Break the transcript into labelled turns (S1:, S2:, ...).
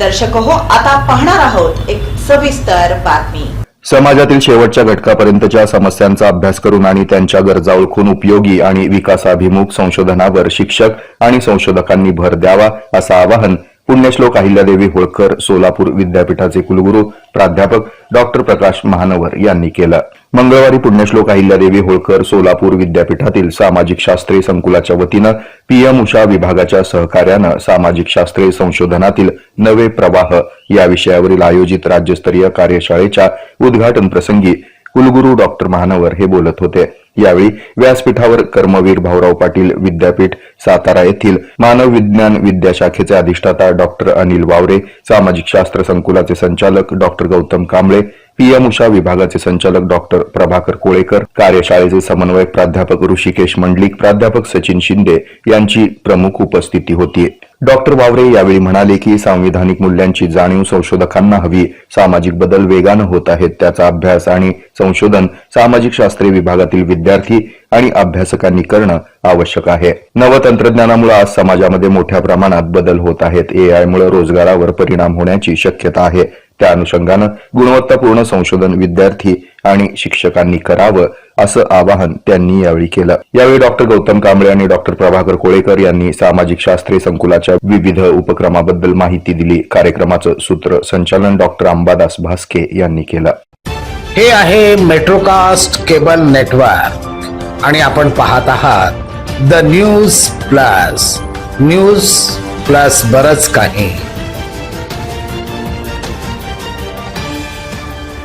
S1: दर्शक हो आता पाहणार आहोत एक सविस्तर बातमी.
S2: समाजातील शेवटच्या घटकापर्यंतच्या समस्यांचा अभ्यास करून आणि त्यांच्या गरजा ओळखून उपयोगी आणि विकासाभिमुख संशोधनावर शिक्षक आणि संशोधकांनी भर द्यावा असं आवाहन पुण्यश्लोक अहिल्यादेवी होळकर सोलापूर विद्यापीठाचे कुलगुरू प्राध्यापक डॉक्टर प्रकाश महानवर यांनी केलं. मंगळवारी पुण्यश्लोक अहिल्यादेवी होळकर सोलापूर विद्यापीठातील सामाजिक शास्त्रे संकुलाच्या वतीनं पीएम उषा विभागाच्या सहकार्यानं सामाजिक शास्त्रे संशोधनातील नवे प्रवाह या विषयावरील आयोजित राज्यस्तरीय कार्यशाळेच्या उद्घाटन प्रसंगी कुलगुरू डॉक्टर महानवर हे बोलत होते. यावेळी व्यासपीठावर कर्मवीर भाऊराव पाटील विद्यापीठ सातारा येथील मानव विज्ञान विद्याशाखेचे अधिष्ठाता डॉक्टर अनिल वावरे सामाजिक शास्त्र संकुलाचे संचालक डॉक्टर गौतम कांबळे पीएम उषा विभागाचे संचालक डॉक्टर प्रभाकर कोळेकर कार्यशाळेचे समन्वयक प्राध्यापक ऋषिकेश मंडलिक प्राध्यापक सचिन शिंदे यांची प्रमुख उपस्थिती होती. डॉक्टर वावरे यावेळी म्हणाले की सांविधानिक मूल्यांची जाणीव संशोधकांना हवी. सामाजिक बदल वेगानं होत आहेत त्याचा अभ्यास आणि संशोधन सामाजिक शास्त्रे विभागातील विद्यार्थी आणि अभ्यासकांनी करणं आवश्यक आहे. नवतंत्रज्ञानामुळे आज समाजामध्ये मोठ्या प्रमाणात बदल होत आहेत. एआयमुळे रोजगारावर परिणाम होण्याची शक्यता आहे. त्या अनुषंगानं गुणवत्तापूर्ण संशोधन विद्यार्थी आणि शिक्षकांनी करावं असं आवाहन त्यांनी यावेळी केलं. यावेळी डॉक्टर गौतम कांबळे आणि डॉक्टर प्रभाकर कोळेकर यांनी सामाजिक शास्त्रे संकुलाच्या विविध उपक्रमाबद्दल माहिती दिली. कार्यक्रमाचं सूत्र संचालन डॉक्टर अंबादास भास्के यांनी केलं.
S3: हे आहे मेट्रोकास्ट केबल नेटवर्क आणि आपण पाहत आहात the news plus news plus बरच काही.